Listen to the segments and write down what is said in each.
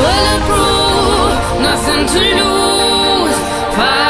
Bulletproof, nothing to lose. Far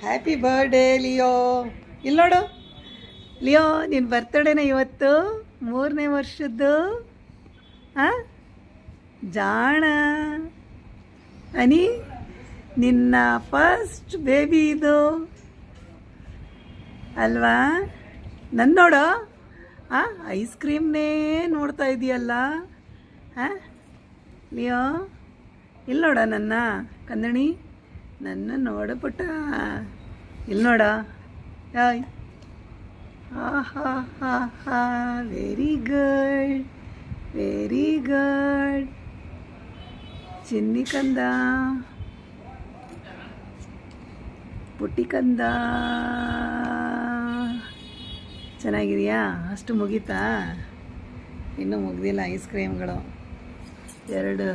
happy birthday Leo ಇಲ್ಲಿ ನೋಡು Leo ನಿನ್ನ ಬರ್ತಡೇನ ಇವತ್ತು ಮೂರನೇ ವರ್ಷದ್ದು ಹಾಂ ಜಾಣ ಅನಿ ನಿನ್ನ ಫಸ್ಟ್ ಬೇಬಿ ಇದು ಅಲ್ವಾ ನನ್ನ ನೋಡು. ಹಾಂ ಐಸ್ ಕ್ರೀಮ್ನೇ ನೋಡ್ತಾ ಇದೆಯಲ್ಲ. ಹಾಂ ಲಿಯೋ ಇಲ್ಲಿ ನೋಡ ನನ್ನ ಕಂದಣಿ. ನನ್ನ ನೋಡು ಪುಟ್ಟ. ಇಲ್ಲಿ ನೋಡ. ಯಾಯ್. ಹಾ ವೆರಿ ಗುಡ್ ವೆರಿ ಗುಡ್ ಚಿನ್ನಿ ಕಂದ. ಪುಟ್ಟಿ ಕಂದ. ಚೆನ್ನಾಗಿದೆಯಾ? ಅಷ್ಟು ಮುಗೀತಾ? ಇನ್ನೂ ಮುಗ್ದಿಲ್ಲ ಐಸ್ ಕ್ರೀಮ್ಗಳು ಎರಡು.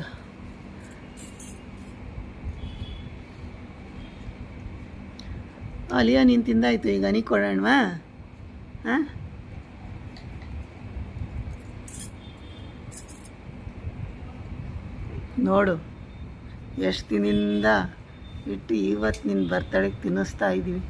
ಅಲಿಯ, ನೀನು ತಿಂದಾಯ್ತು. ಈಗ ನೀ ಕೊಡೋಣವಾ? ಹಾಂ ನೋಡು, ಎಷ್ಟು ದಿನದಿಂದ ಇಟ್ಟು ಇವತ್ತು ನಿನ್ನ ಬರ್ತಡೆಗೆ ತಿನ್ನಿಸ್ತಾ ಇದ್ದೀವಿ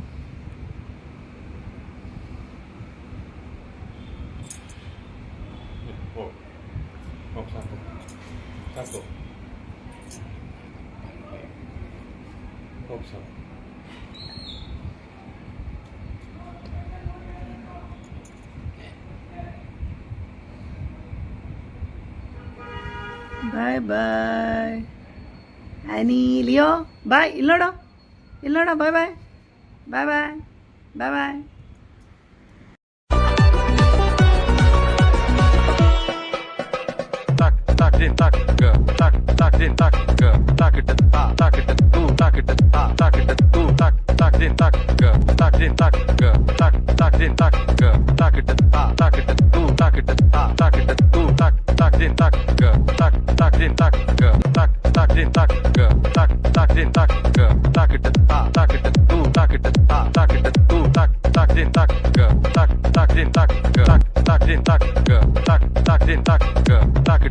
ಬಾಯ್ ಬಾಯ್ ಆ್ಯನಿ ಲಿಯೋ ಬಾಯ್ ಇಲ್ಲಿ ನೋಡು ಇಲ್ಲಿ ನೋಡು ಬಾಯ್ bye bye bye bye bye din tac că tac că ta tac că tu tac că ta tac că tu tac tac din tac că tac din tac că tac tac din tac că tac că ta tac că tu tac că ta tac că tu tac tac din tac că tac tac din tac că tac tac din tac că tac tac din tac că tac că ta tac că tu tac că ta tac că tu tac tac din tac că tac tac din tac că tac tac